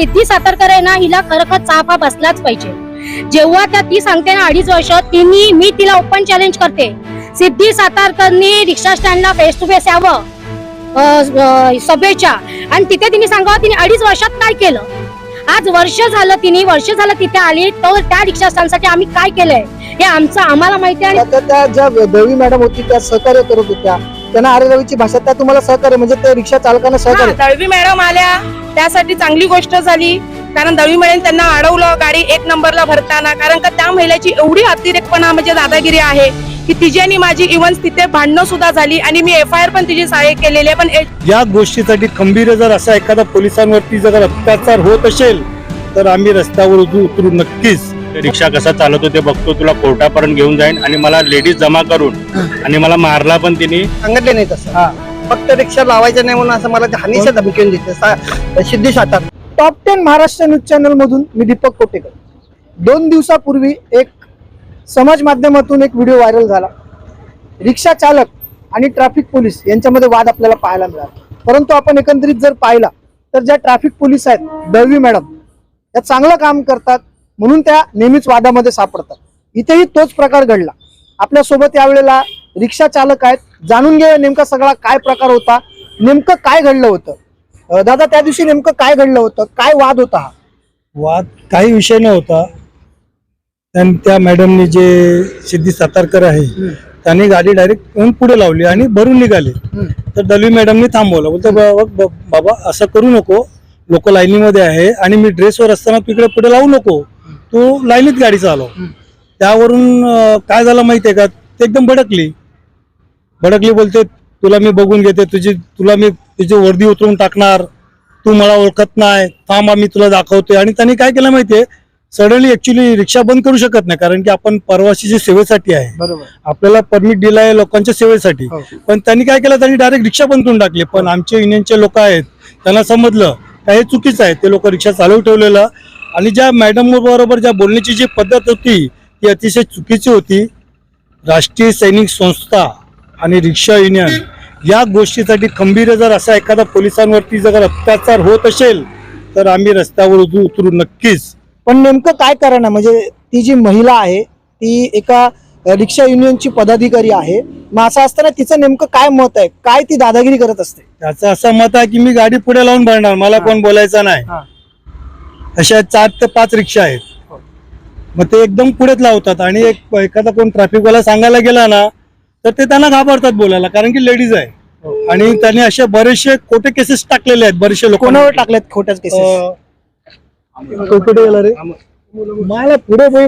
सिद्धी सातारकर आहे ना हिला खरखर चापा बसलाच पाहिजे. जेव्हा त्या ती सांगते ना अडीच वर्ष तिने मी तिला ओपन चॅलेंज करते. सिद्धी सातारकरनी रिक्षा स्टँडला फेस टू फेस यावं सभेच्या. आणि तिथे तिने सांगावं तिने अडीच वर्षात काय केलं? आज वर्ष झालं तिने वर्ष झालं तिथे आली तर त्या रिक्षा स्टँडसाठी आम्ही काय केलंय? हे आमचं आम्हाला माहिती आहे. त्या ज्या दळवी मॅडम होती त्या सहकार्य करत होत्या. त्यांना आरेरावीची भाषा त्या तुम्हाला सहकार्य म्हणजे त्या रिक्षा चालकांना सहकार्य. दळवी मॅडम आल्या. त्यासाठी चांगली गोष्ट झाली. कारण दळवी मॅडम त्यांना अडवलं गाडी एक नंबरला भरताना. कारण का त्या महिलेची एवढी अतिरेकपणा म्हणजे दादागिरी आहे की तिची आणि माझी इव्हन तिथे भांडणं सुद्धा झाली. आणि मी एफ आय आर पण तिची सहाय्य केलेली आहे. पण या गोष्टीसाठी खंबीर जर असा एखादा पोलिसांवरती जर अत्याचार होत असेल तर आम्ही रस्त्यावर उतरू उतरू नक्कीच. रिक्षा कसा चालवतो ते बघतो तुला कोर्टापर्यंत घेऊन जाईन. आणि मला लेडीज जमा करून आणि मला मारला पण तिने. सांगितले नाही तसं. फक्त रिक्षा लावायचं नाही म्हणून असं मला हानीच्या धमकीन धमकीने देते. Siddhi Satara. Top ten Maharashtra news channel मधून मी दीपक कोटेकर. दोन दिवसापूर्वी एक समाज माध्यमातून एक व्हिडिओ व्हायरल झाला. रिक्षा चालक आणि ट्रॅफिक पोलीस यांच्यामध्ये वाद आपल्याला पाहायला मिळाला. परंतु आपण एकंदरीत जर पाहिला तर ज्या ट्रॅफिक पोलीस आहेत दळवी मॅडम त्या चांगलं काम करतात म्हणून त्या नेहमीच वादामध्ये सापडतात. इथेही तोच प्रकार घडला. आपल्यासोबत यावेळेला रिक्षा चालक आहेत. जाणून घे नेमका सगळा काय प्रकार होता नेमकं काय घडलं होतं? दादा त्या दिवशी नेमकं काय घडलं होतं? काय वाद होता वाद काही विषय नव्हता. त्यां- त्या मॅडमनी जे सिद्धी सातारकर आहे त्यांनी गाडी डायरेक्ट येऊन पुढे लावली आणि भरून निघाले. तर दलवी मॅडमनी थांबवलं. बोलतो "बा- बा- बाबा असं करू नको. लोक लाईनीमध्ये आहे आणि मी ड्रेसवर असताना तू इकडे पुढे लावू नको. तू लाईनीत गाडी चालव. त्यावरून काय झालं माहितीये का? ते एकदम भडकली. भडकली बोलते तुला मी बघून घेते तुझी तुला मी तुझी वर्दी उतरून टाकणार तू मला ओळखत नाही थांब आम्ही तुला दाखवतोय. आणि त्यांनी काय केलं माहितीये? सडनली ऍक्च्युली रिक्षा बंद करू शकत नाही कारण की आपण परवाशीच्या सेवेसाठी आहे. आपल्याला परमिट दिला आहे लोकांच्या सेवेसाठी. हो. पण त्यांनी काय केलं? त्यांनी डायरेक्ट रिक्षा बंद करून टाकली. पण आमचे युनियनचे लोक आहेत त्यांना समजलं का हे चुकीचं आहे ते लोक रिक्षा चालू ठेवलेलं. आणि ज्या मॅडम बरोबर ज्या बोलण्याची जी पद्धत होती ती अतिशय चुकीची होती. राष्ट्रीय सैनिक संस्था. आणि रिक्षा युनियन या गोष्टीसाठी खंबीर जर असा एखादा पोलिसांवरती जर अत्याचार होत असेल तर आम्ही रस्त्यावर उतरू उतरू नक्कीच. पण नेमकं काय कारण आहे? म्हणजे ती जी महिला आहे ती एका रिक्षा युनियनची पदाधिकारी आहे. मग असं असताना तिचं नेमकं काय मत आहे? काय ती दादागिरी करत असते? त्याचं असं मत आहे की मी गाडी पुढे लावून भरणार मला कोण बोलायचं नाही. हा. अशा चार ते पाच रिक्षा आहेत. मग ते एकदम पुढेच लावतात आणि एक एखादा कोण ट्रॅफिक वाला सांगायला गेला ना तर ते त्यांना घाबरतात बोलायला कारण की लेडीज आहे. आणि त्यांनी असे बरेचसे खोटे केसेस टाकलेले आहेत बरेचसे लोक कोणावर टाकल्यात खोट्याच केसेस कुठे गेला रे? मला पुढे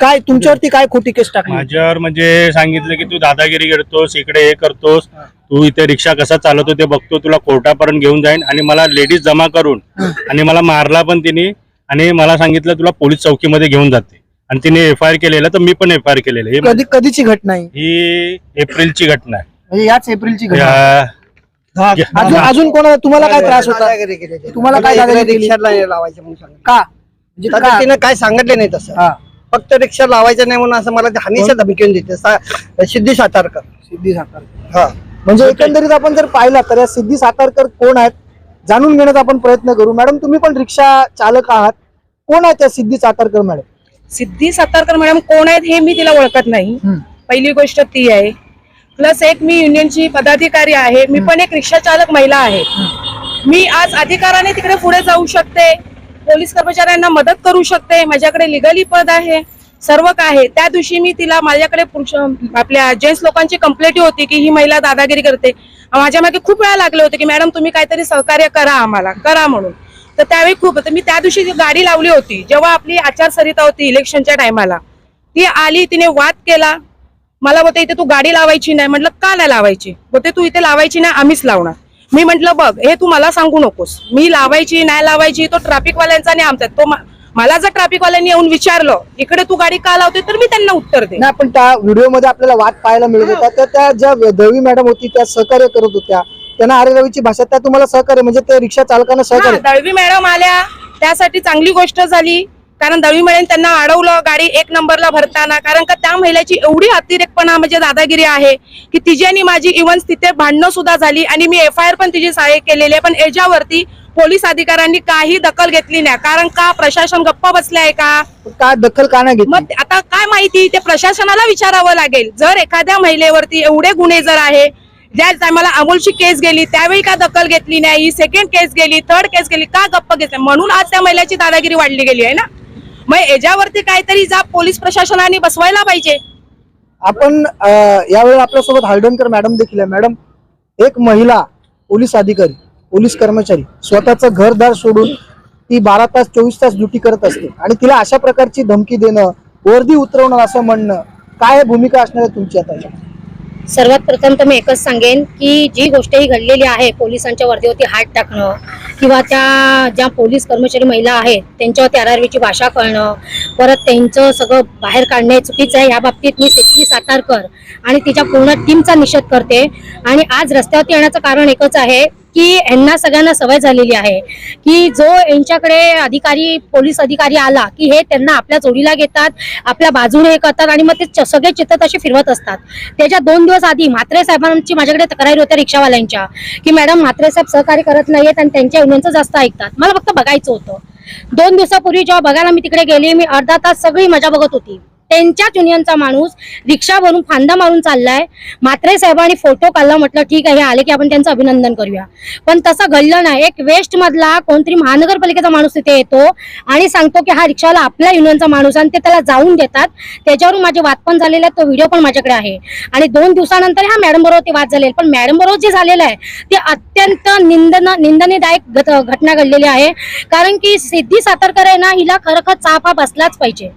काय तुमच्यावरती काय खोटी केस टाकली? माझ्यावर म्हणजे सांगितलं की तू दादागिरी करतोस इकडे हे करतोस तू इथे रिक्षा कसा चालवतो ते बघतो तुला कोर्टापर्यंत घेऊन जाईन आणि मला लेडीज जमा करून आणि मला मारला पण तिने आणि मला सांगितलं तुला पोलीस चौकीमध्ये घेऊन जाते. आणि तिने एफ आय आर केलेलं तर मी पण एफ आय आर केलेलं ही कधी कधीची घटना आहे? ही एप्रिलची घटना आहे. म्हणजे याच एप्रिलची घटना या- अजून अजून कोणाला तुम्हाला काय त्रास होता. तुम्हाला काय केली? रिक्षाला नाही लावायचं म्हणून सांगितलं. का? म्हणजे तर का? तिने काय सांगितले नाही तसं. हा. फक्त रिक्षा लावायचं नाही म्हणून असं मला ते हनीच्या धमकीने देते. सा- सिद्धी सातारकर. सिद्धी सातार हा. म्हणजे एकंदरीत आपण जर पाहिला तर या सिद्धी सातारकर कोण आहेत जाणून घेण्याचा आपण प्रयत्न करू. मॅडम तुम्ही पण रिक्षा चालक आहात. कोण आहेत त्या सिद्धी सातारकर मॅडम? सिद्धी सातारकर मॅडम कोण आहेत हे मी तिला ओळखत नाही. पहिली गोष्ट ती आहे. प्लस एक मी युनियनची पदाधिकारी आहे. मी पण एक रिक्षा चालक महिला आहे. मी आज अधिकाराने तिकडे पुढे जाऊ शकते. पोलीस कर्मचाऱ्यांना मदत करू शकते. माझ्याकडे लिगली पद आहे. सर्व काय आहे. त्या दिवशी मी तिला माझ्याकडे पुरुष आपल्या जेंट्स लोकांची कंप्लेंट होती की ही महिला दादागिरी करते. माझ्या मागे खूप वेळा लागले होते की मॅडम तुम्ही काहीतरी सहकार्य करा आम्हाला. करा म्हणून. तर त्यावेळी खूप तर मी त्या दिवशी जी गाडी लावली होती जेव्हा आपली आचारसंहिता होती इलेक्शनच्या टायमाला ती आली तिने वाद केला. मला बोलते इथे तू गाडी लावायची नाही. म्हटलं का नाही लावायची? बोलते तू इथे लावायची नाही आम्हीच लावणार. मी म्हंटल बघ हे तू मला सांगू नकोस. मी लावायची नाही लावायची तो ट्रॅफिक वाल्यांचा आणि आमचा तो मला जर ट्रॅफिक वाल्यांनी येऊन विचारलं इकडे तू गाडी का लावते? तर मी त्यांना उत्तर दे पण त्या व्हिडिओमध्ये आपल्याला वाद पाहायला मिळत होता. तर त्या ज्या दळवी मॅडम होती त्या सहकार्य करत होत्या. त्यांना आरेरावीची भाषा त्या तुम्हाला सहकार्य म्हणजे त्या रिक्षा चालकांना हा, सहकार्य. दळवी मॅडम आल्या. त्यासाठी चांगली गोष्ट झाली. कारण दळवी मिळेल त्यांना अडवलं गाडी एक नंबरला भरताना. कारण का त्या महिलेची एवढी अतिरेकपणा म्हणजे दादागिरी आहे की तिची आणि माझी इव्हन तिथे भांडणं सुद्धा झाली. आणि मी एफ आय आर पण तिची सहाय्य केलेली आहे. पण याच्यावरती पोलीस अधिकाऱ्यांनी काही दखल घेतली नाही. कारण का प्रशासन गप्पा बसले आहे का? काय दखल का नाही घेतली? मग ते- आता काय माहिती? ते प्रशासनाला विचारावं लागेल. जर एखाद्या महिलेवरती एवढे गुन्हे जर आहे ज्या टायमाला अमोलची केस गेली त्यावेळी का दखल घेतली नाही? सेकंड केस गेली थर्ड केस गेली का गप्प घेतली? म्हणून आज त्या महिलाची दादागिरी वाढली गेली आहे ना? मग याच्यावरती काहीतरी जा पोलीस प्रशासनाने बसवायला पाहिजे. आपण यावेळी आपल्यासोबत हळदणकर मॅडम देखील आहे. मॅडम एक महिला पोलीस अधिकारी पोलीस कर्मचारी स्वतःचं घरदार सोडून ती बारा तास चोवीस तास ड्युटी करत असते. आणि तिला अशा प्रकारची धमकी देणं वर्दी उतरवणं असं म्हणणं काय भूमिका असणार आहे तुमची आता सर्वात प्रथम तर मी एकच सांगेन की जी गोष्ट ही घडलेली आहे पोलिसांच्या वर्दीवरती हात टाकणं किंवा त्या ज्या पोलीस कर्मचारी महिला आहेत त्यांच्यावरती आरआरबीची भाषा कळणं परत त्यांचं सगळं बाहेर काढणे चुकीचं आहे या बाबतीत मी सिद्धी सातारकर आणि तिच्या पूर्ण टीमचा निषेध करते. आणि आज रस्त्यावरती येण्याचं कारण एकच आहे की यांना सगळ्यांना सवय झालेली आहे की जो यांच्याकडे अधिकारी पोलीस अधिकारी आला की हे त्यांना आपल्या जोडीला घेतात आपल्या बाजूने हे करतात आणि मग ते सगळे चित्र तसे फिरवत असतात. त्याच्या दोन दिवस आधी म्हात्रे साहेबांची माझ्याकडे तक्रारी होत्या रिक्षावाल्यांच्या की मॅडम म्हात्रे साहेब सहकार्य करत नाहीयेत आणि त्यांच्या युनियनचं जास्त ऐकतात. मला फक्त बघायचं होतं. दोन दिवसापूर्वी जेव्हा बघायला मी तिकडे गेली मी अर्धा तास सगळी मजा बघत होती. त्यांच्याच युनियनचा माणूस रिक्षा भरून फांदा मारून चाललाय. मात्रे साहेबांनी फोटो काढला म्हटलं ठीक आहे हे आले की आपण त्यांचं अभिनंदन करूया. पण तसं घडलं नाही. एक वेस्ट मधला कोणतरी महानगरपालिकेचा माणूस तिथे येतो आणि सांगतो की हा रिक्षावाला आपल्या युनियनचा माणूस आणि ते त्याला जाऊन देतात. त्याच्यावरून माझे वाद पण झालेले तो व्हिडिओ पण माझ्याकडे आहे. आणि दोन दिवसानंतर हा मॅडम बरोबर ते वाद झालेले पण मॅडम बरोबर जे झालेलं आहे ते अत्यंत निंदन निंदनीदायक घट- घटना घडलेली आहे. कारण की सिद्धी सातारकर आहे ना हिला खरखर चाफा बसलाच पाहिजे.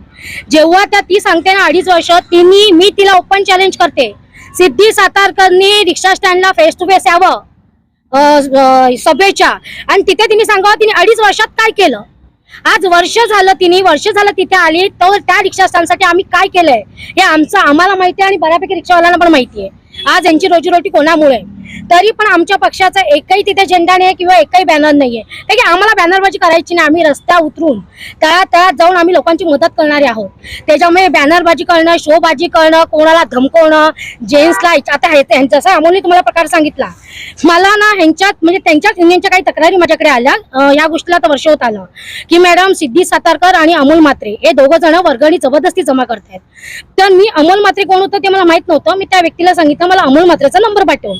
जेव्हा त्या ती सांगते ना अडीच वर्ष तिने मी तिला ओपन चॅलेंज करते. सिद्धी सातारकरनी रिक्षा स्टँडला फेस टू फेस यावं सभेच्या. आणि तिथे तिने सांगावं तिने अडीच वर्षात काय केलं? आज वर्ष झालं तिने वर्ष झालं तिथे आली तर त्या रिक्षा स्टँडसाठी आम्ही काय केलंय? हे आमचं आम्हाला माहिती आहे आणि बऱ्यापैकी रिक्षावाल्यांना पण माहिती आहे. आज यांची रोजीरोटी कोणामुळे? तरी पण आमच्या पक्षाचा एकही तिथे झेंडा नाही किंवा एकही बॅनर नाहीये. आहे की आम्हाला बॅनरबाजी करायची नाही आम्ही रस्त्या उतरून तळात तळात जाऊन आम्ही लोकांची मदत करणारे आहोत. त्याच्यामुळे बॅनरबाजी करणं शोबाजी करणं कोणाला धमकवणं जेंट्सला आता हे- जसं अमोलने तुम्हाला प्रकार सांगितला. मला ना ह्यांच्यात म्हणजे त्यांच्याच युनियनच्या काही तक्रारी माझ्याकडे आल्या या गोष्टीला तर वर्ष होत आलं. की मॅडम सिद्धी सातारकर आणि अमोल मात्रे हे दोघं जण वर्गणी जबरदस्ती जमा करतायत. तर मी अमोल मात्रे कोण होतं ते मला माहीत नव्हतं. मी त्या व्यक्तीला सांगितलं मला अमोल मात्रेचा नंबर पाठव.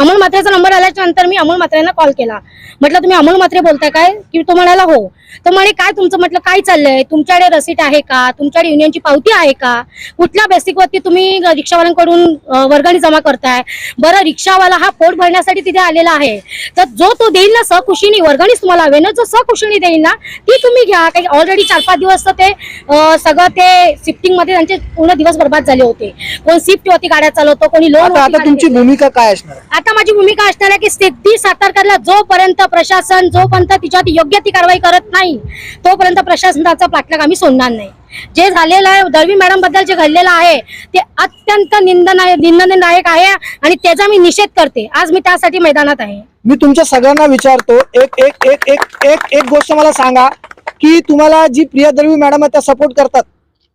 अमोल म्हात्रेचा नंबर आल्याच्यानंतर मी अमोल म्हात्रेंना कॉल केला. म्हटलं तुम्ही अमोल म्हात्रे बोलताय काय? की तो म्हणाला हो. तर म्हणे काय तुमचं? म्हटलं काय चाललंय? तुमच्याकडे रसीट आहे का? तुमच्याकडे युनियनची पावती आहे का? कुठल्या बेसिकवरती तुम्ही रिक्षावाल्यांकडून वर्गणी जमा करताय? बरं रिक्षावाला हा पोट भरण्यासाठी तिथे आलेला आहे. तर जो तो देईल ना सकुशीनी वर्गणीच तुम्हाला हवे. ना जो सकुशीनी देईल ना ती तुम्ही घ्या. काही ऑलरेडी चार पाच दिवस तर ते सगळं ते शिफ्टिंगमध्ये त्यांचे पूर्ण दिवस बर्बाद झाले होते. कोण शिफ्ट वरती गाड्या चालवतो कोणी लोन आता आता तुमची भूमिका काय असणार? आहे? आता माझी भूमिका असणार आहे की सिद्धी सातारकरला जोपर्यंत प्रशासन जोपर्यंत तिच्यावर योग्य ती कारवाई करत नाही तोपर्यंत प्रशासनाचा पाठलाग आम्ही सोडणार नाही. जे झालेलं आहे दळवी मॅडमबद्दल जे घडलेलं आहे ते अत्यंत निंदनाय निंदनदायक आहे आणि त्याचा मी निषेध करते. आज मी त्यासाठी मैदानात आहे. मी तुमच्या सगळ्यांना विचारतो एक एक एक एक एक एक गोष्ट मला सांगा की तुम्हाला जी प्रिया दळवी मॅडम आहे त्या सपोर्ट करतात?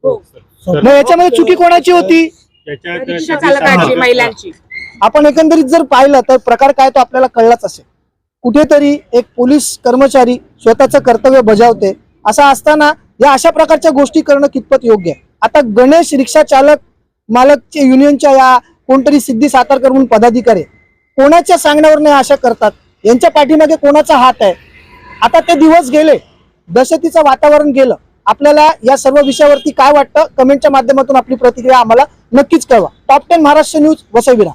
मग याच्यामध्ये चुकी कोणाची होती? रिक्षा चालकांची महिलांची. आपण एकंदरीत जर पाहिलं तर प्रकार काय तो आपल्याला कळलाच असेल. कुठेतरी एक पोलीस कर्मचारी स्वतःचं कर्तव्य बजावते. असं असताना या अशा प्रकारच्या गोष्टी करणं कितपत योग्य आहे? आता गणेश रिक्षा चालक मालकचे युनियनच्या या कोणतरी सिद्धी सातारकर म्हणून पदाधिकारी कोणाच्या सांगण्यावर नाही अशा करतात? यांच्या पाठीमागे कोणाचा हात आहे? आता ते दिवस गेले. दशतीचं वातावरण गेलं. आपल्याला या सर्व विषयावरती काय वाटतं? कमेंटच्या माध्यमातून आपली प्रतिक्रिया आम्हाला नक्कीच कळवा. Top ten Maharashtra news वसईविरा